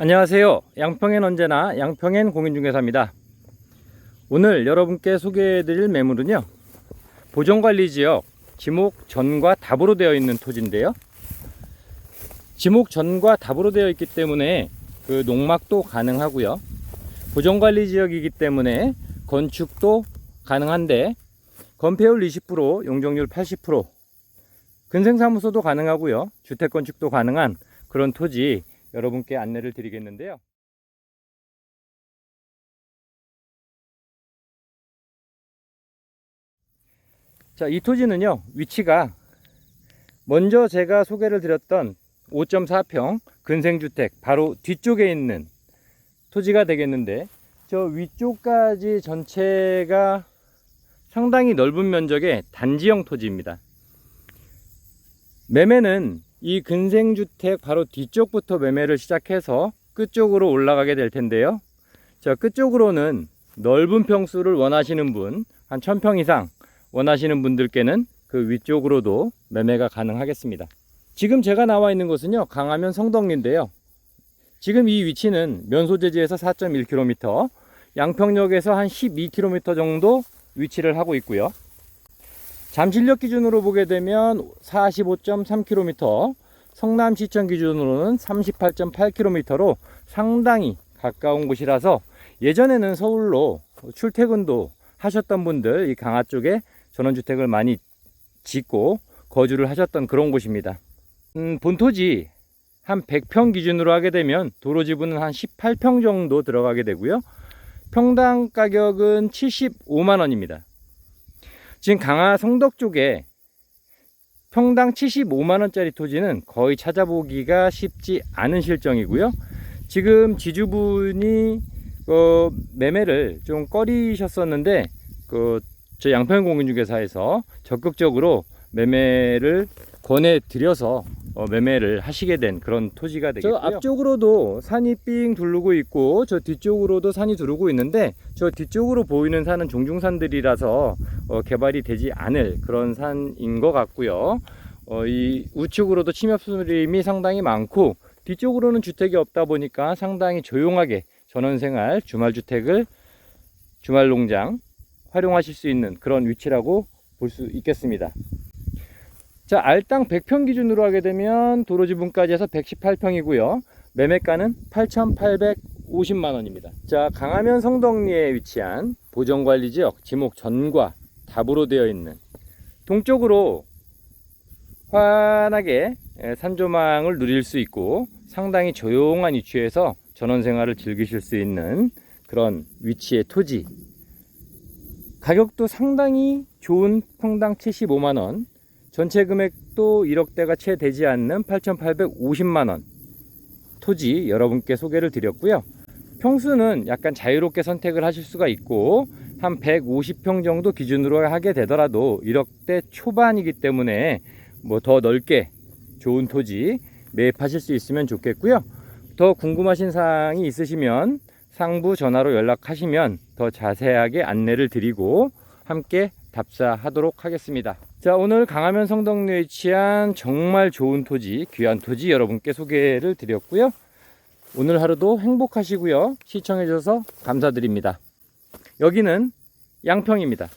안녕하세요. 양평엔 언제나 양평엔 공인중개사입니다. 오늘 여러분께 소개해드릴 매물은요. 보존관리지역 지목 전과 답으로 되어 있는 토지인데요. 지목 전과 답으로 되어 있기 때문에 그 농막도 가능하고요. 보존관리 지역이기 때문에 건축도 가능한데 건폐율 20%, 용적률 80%, 근생사무소도 가능하고요. 주택건축도 가능한 그런 토지 여러분께 안내를 드리겠는데요. 자, 이 토지는요, 위치가 먼저 제가 소개를 드렸던 5.4평 근생주택 바로 뒤쪽에 있는 토지가 되겠는데, 저 위쪽까지 전체가 상당히 넓은 면적의 단지형 토지입니다. 매매는 이 근생주택 바로 뒤쪽부터 매매를 시작해서 끝쪽으로 올라가게 될 텐데요. 자, 끝쪽으로는 넓은 평수를 원하시는 분, 한 1000평 이상 원하시는 분들께는 그 위쪽으로도 매매가 가능하겠습니다. 지금 제가 나와 있는 곳은요, 강화면 성덕리인데요. 지금 이 위치는 면소재지에서 4.1km, 양평역에서 한 12km 정도 위치를 하고 있고요. 잠실역 기준으로 보게 되면 45.3km, 성남시청 기준으로는 38.8km로 상당히 가까운 곳이라서 예전에는 서울로 출퇴근도 하셨던 분들 이 강화 쪽에 전원주택을 많이 짓고 거주를 하셨던 그런 곳입니다. 음, 본토지 한 100평 기준으로 하게 되면 도로 지분은 한 18평 정도 들어가게 되고요. 평당 가격은 75만 원입니다. 지금 강화 성덕 쪽에 평당 75만 원짜리 토지는 거의 찾아보기가 쉽지 않은 실정이고요. 지금 지주분이 어, 매매를 좀 꺼리셨었는데 그 저 양평 공인중개사에서 적극적으로 매매를 권해 드려서 어, 매매를 하시게 된 그런 토지가 되겠고요. 저 앞쪽으로도 산이 삥 두르고 있고 저 뒤쪽으로도 산이 두르고 있는데 저 뒤쪽으로 보이는 산은 종중산들이라서 어, 개발이 되지 않을 그런 산인 것 같고요. 어, 이 우측으로도 침엽 수림이 상당히 많고 뒤쪽으로는 주택이 없다 보니까 상당히 조용하게 전원생활 주말주택을 주말농장 활용하실 수 있는 그런 위치라고 볼 수 있겠습니다. 자, 알당 100평 기준으로 하게 되면 도로 지분까지 해서 118평이고요. 매매가는 8,850만 원입니다. 자, 강화면 성덕리에 위치한 보정관리 지역 지목 전과 답으로 되어 있는 동쪽으로 환하게 예, 산조망을 누릴 수 있고 상당히 조용한 위치에서 전원 생활을 즐기실 수 있는 그런 위치의 토지. 가격도 상당히 좋은 평당 75만 원. 전체 금액도 1억대가 채 되지 않는 8,850만 원. 토지 여러분께 소개를 드렸고요. 평수는 약간 자유롭게 선택을 하실 수가 있고 한 150평 정도 기준으로 하게 되더라도 1억대 초반이기 때문에 뭐 더 넓게 좋은 토지 매입하실 수 있으면 좋겠고요. 더 궁금하신 사항이 있으시면 상부 전화로 연락하시면 더 자세하게 안내를 드리고 함께 답사하도록 하겠습니다. 자, 오늘 강화면 성덕리에 위치한 정말 좋은 토지, 귀한 토지 여러분께 소개를 드렸고요. 오늘 하루도 행복하시고요. 시청해 주셔서 감사드립니다. 여기는 양평입니다.